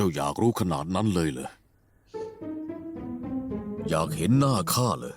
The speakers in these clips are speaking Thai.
เจ้าอยากรู้ขนาดนั้นเลยเหรอ อยากเห็นหน้าข้าเลย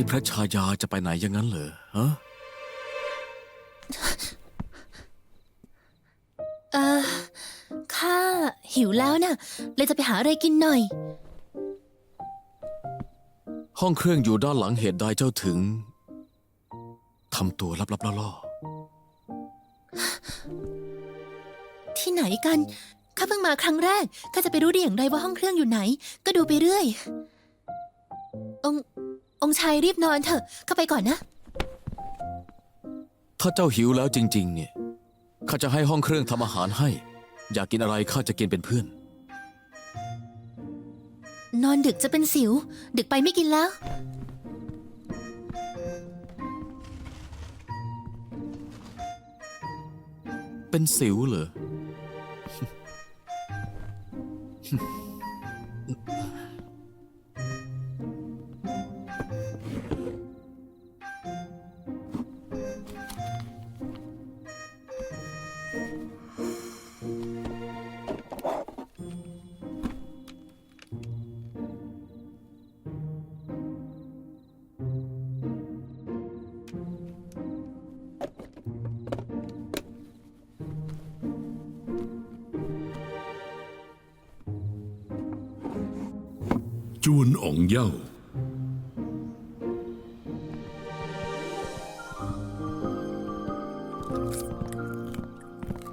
นี่พระชายาจะไปไหนอย่างนั้นเหรอฮะเออข้าหิวแล้วนะเลยจะไปหาอะไรกินหน่อย ห้องเครื่องอยู่ด้านหลังเหตุใดเจ้าถึงทำตัวลับๆล่อที่ไหนกันข้าเพิ่งมาครั้งแรกข้าจะไปรู้ได้อย่างไรว่าห้องเครื่องอยู่ไหน ก็ดูไปเรื่อย องค์ องค์ชายรีบนอนเถอะข้าไปก่อนนะๆถ้าเจ้าหิวแล้วจริง ๆ เนี่ยข้าจะให้ห้องเครื่องทำอาหารให้ อยากกินอะไรข้าจะกินเป็นเพื่อน นอนดึกจะเป็นสิว ดึกไปไม่กินแล้ว เป็นสิวเหรอ จวนอ่องเย่า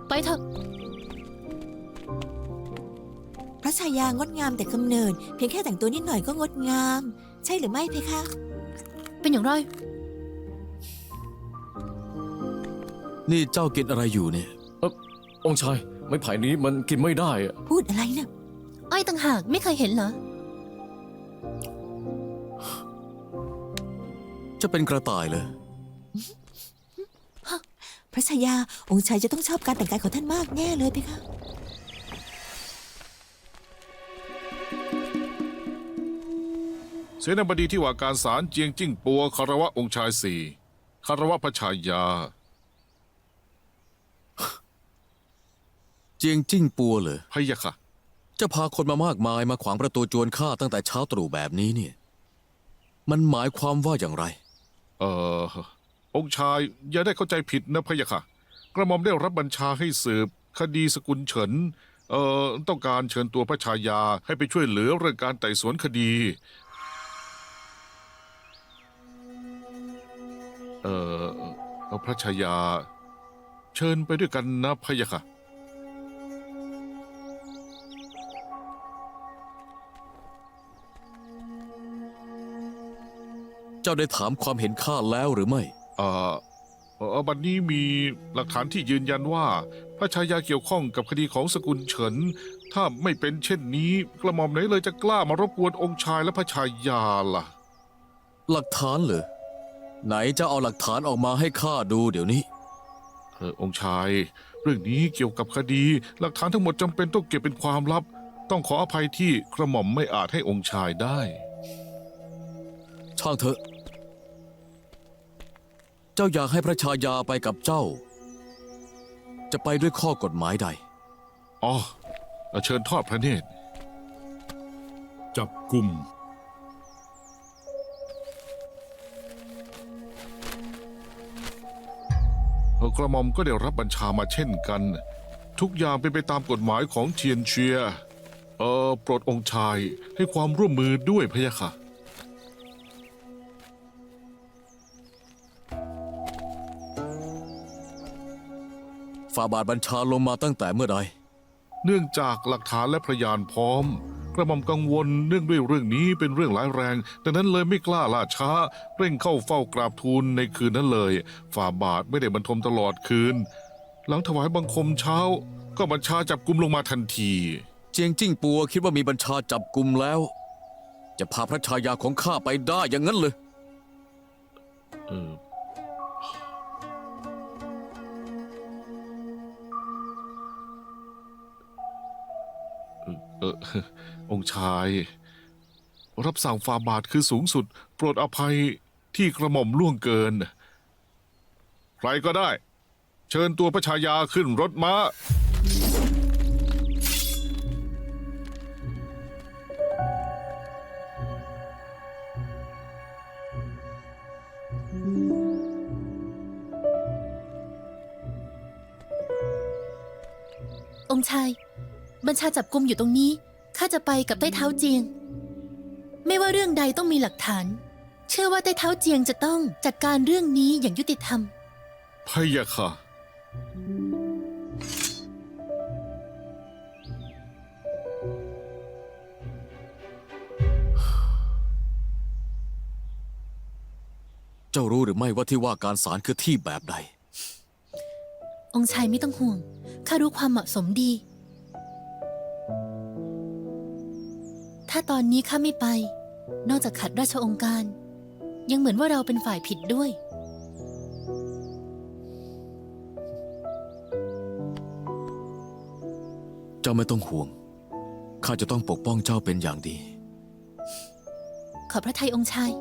ไปเถอะ พระชายางดงามแต่กำเนิด เพียงแค่แต่งตัวนิดหน่อยก็งดงาม ใช่หรือไม่เพคะ เป็นอย่างไร นี่เจ้ากินอะไรอยู่เนี่ย องค์ชาย ไม้ไผ่นี้มันกินไม่ได้อะพูดอะไรนะอ้อยต่างหากไม่เคยเห็นเหรอ จะเป็นกระต่ายเลย พระชายา องค์ชายจะต้องชอบการแต่งกายของท่านมากแน่เลยเพคะ เสนาบดีที่ว่าการศาลเจียงจิ้งปัวคารวะองค์ชายสี่คารวะพระชายา เจียงจิ้งปัวเหรอ พะยะค่ะ จะพาคนมามากมายมาขวางประตูจวนข้าตั้งแต่เช้าตรู่แบบนี้เนี่ย มันหมายความว่าอย่างไร เอ่อ องค์ชายอย่าได้เข้าใจผิดนะพะยะค่ะ กระหม่อมได้รับบัญชาให้สืบ คดีสกุลเฉิน เอ่อ ต้องการเชิญตัวพระชายาให้ไปช่วยเหลือเรื่องการไต่สวนคดี เอ่อ พระชายา เชิญไปด้วยกันนะพะยะค่ะ เจ้าได้ถามความเห็นข้าแล้วหรือไม่ เอ่อเอ่อบัดนนี้มีหลักฐานที่ยืนยันว่าพระชายาเกี่ยวข้องกับคดีของสกุลเฉิน ถ้าไม่เป็นเช่นนี้ กระหม่อมไหนเลยจะกล้ามารบกวนองค์ชายและพระชายาล่ะ หลักฐานเหรอไหนจะเอาหลักฐานออกมาให้ข้าดูเดี๋ยวนี้ เออองค์ชาย เรื่องนี้เกี่ยวกับคดี หลักฐานทั้งหมดจำเป็นต้องเก็บเป็นความลับ ต้องขออภัยที่กระหม่อมไม่อาจให้องค์ชายได้ ช่างเถอะ เจ้าอยากให้พระชายาไปกับเจ้า จะไปด้วยข้อกฎหมายใด อ๋อเชิญทอดพระเนตร จับกลุ่ม กระหม่อมก็ได้รับบัญชามาเช่นกัน ทุกอย่างเป็นไปตามกฎหมายของเทียนเชีย เออโปรดองค์ชายให้ความร่วมมือด้วยพะยะค่ะ ฝ่าบาทบัญชาลงมาตั้งแต่เมื่อใด เนื่องจากหลักฐานและพยานพร้อม กระหม่อมกังวลเนื่องด้วยเรื่องนี้เป็นเรื่องร้ายแรง ดังนั้นเลยไม่กล้าล่าช้า เร่งเข้าเฝ้ากราบทูลในคืนนั้นเลย ฝ่าบาทไม่ได้บรรทมตลอดคืน หลังถวายบังคมเช้า ก็บัญชาจับกุมลงมาทันที เจียงจิ้งปัวคิดว่ามีบัญชาจับกลุ่มแล้ว จะพาพระชายาของข้าไปได้อย่างนั้นเลย เออ ออองค์ชาย รับสั่งฟาบาทคือสูงสุด โปรดอภัยที่กระหม่อมล่วงเกิน ใครก็ได้ เชิญตัวพระชายาขึ้นรถม้า องค์ชาย บัญชาจับกุมอยู่ตรงนี้ ข้าจะไปกับใต้เท้าเจียง ไม่ว่าเรื่องใดต้องมีหลักฐาน เชื่อว่าใต้เท้าเจียงจะต้องจัดการเรื่องนี้อย่างยุติธรรม พะยะค่ะ เจ้ารู้หรือไม่ว่าที่ว่าการศาลคือที่แบบใด องค์ชายไม่ต้องห่วง ข้ารู้ความเหมาะสมดี ถ้าตอนนี้ข้าไม่ไป นอกจากขัดราชองค์การ ยังเหมือนว่าเราเป็นฝ่ายผิดด้วย เจ้าไม่ต้องห่วง ข้าจะต้องปกป้องเจ้าเป็นอย่างดี ขอบพระทัยองค์ชาย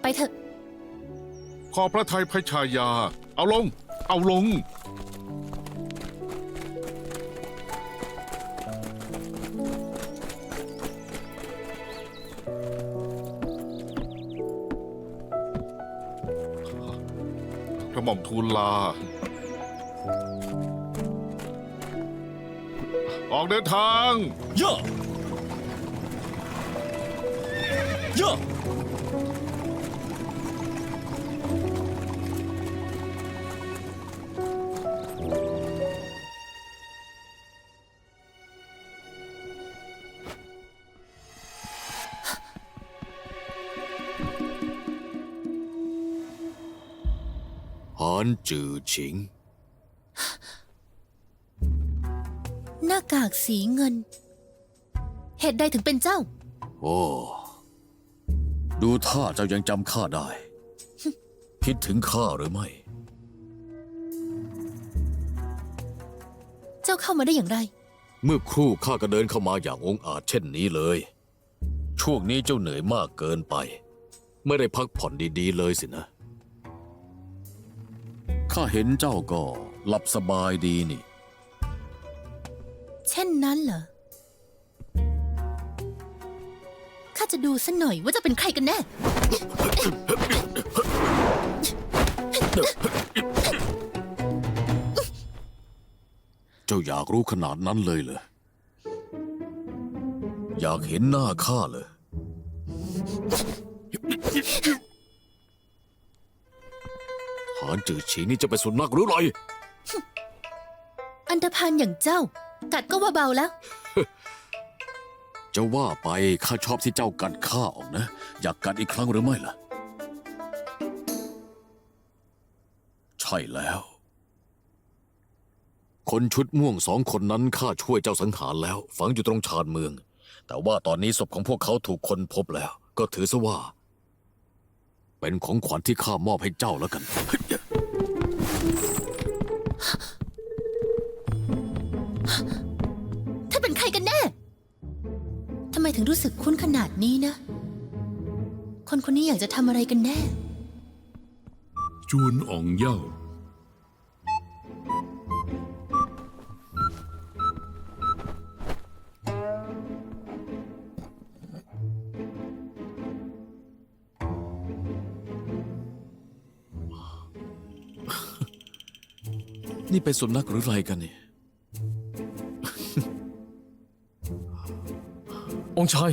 ไปเถอะ ขอพระไทยพระชายา เอาลง เอาลง กระหม่อมทูลลา ออกเดินทาง ย่เย่าานจือฉิง หน้ากากสีเงิน เหตุใดถึงเป็นเจ้า โอ้ ดูท่าเจ้ายังจำข้าได้ คิดถึงข้าหรือไม่ เจ้าเข้ามาได้อย่างไร เมื่อครู่ข้าก็เดินเข้ามาอย่างองอาจเช่นนี้เลย ช่วงนี้เจ้าเหนื่อยมากเกินไป ไม่ได้พักผ่อนดีๆเลยสินะ ข้าเห็นเจ้าก็หลับสบายดีนี่ เช่นนั้นเหรอ ข้าจะดูสักหน่อยว่าจะเป็นใครกันแน่ เจ้าอยากรู้ขนาดนั้นเลยเหรอ อยากเห็นหน้าข้าเลยหานจือฉีนี่จะเป็นสุนัขหรือไร อันธพาลอย่างเจ้า กัดก็ว่าเบาแล้ว จะว่าไปข้าชอบที่เจ้ากัดข้าออกนะ อยากกัดอีกครั้งหรือไม่ล่ะ ใช่แล้ว คนชุดม่วงสองคนนั้นข้าช่วยเจ้าสังหารแล้ว ฝังอยู่ตรงชานเมือง แต่ว่าตอนนี้ศพของพวกเขาถูกคนพบแล้ว ก็ถือซะว่า เป็นของขวัญที่ข้ามอบให้เจ้าแล้วกัน ถ้าเป็นใครกันแน่ ทำไมถึงรู้สึกคุ้นขนาดนี้นะ คนคนนี้อยากจะทำอะไรกันแน่ จูนอ่องเย่า นี่เป็นสุนัขหรือไรกันเนี่ย องค์ชาย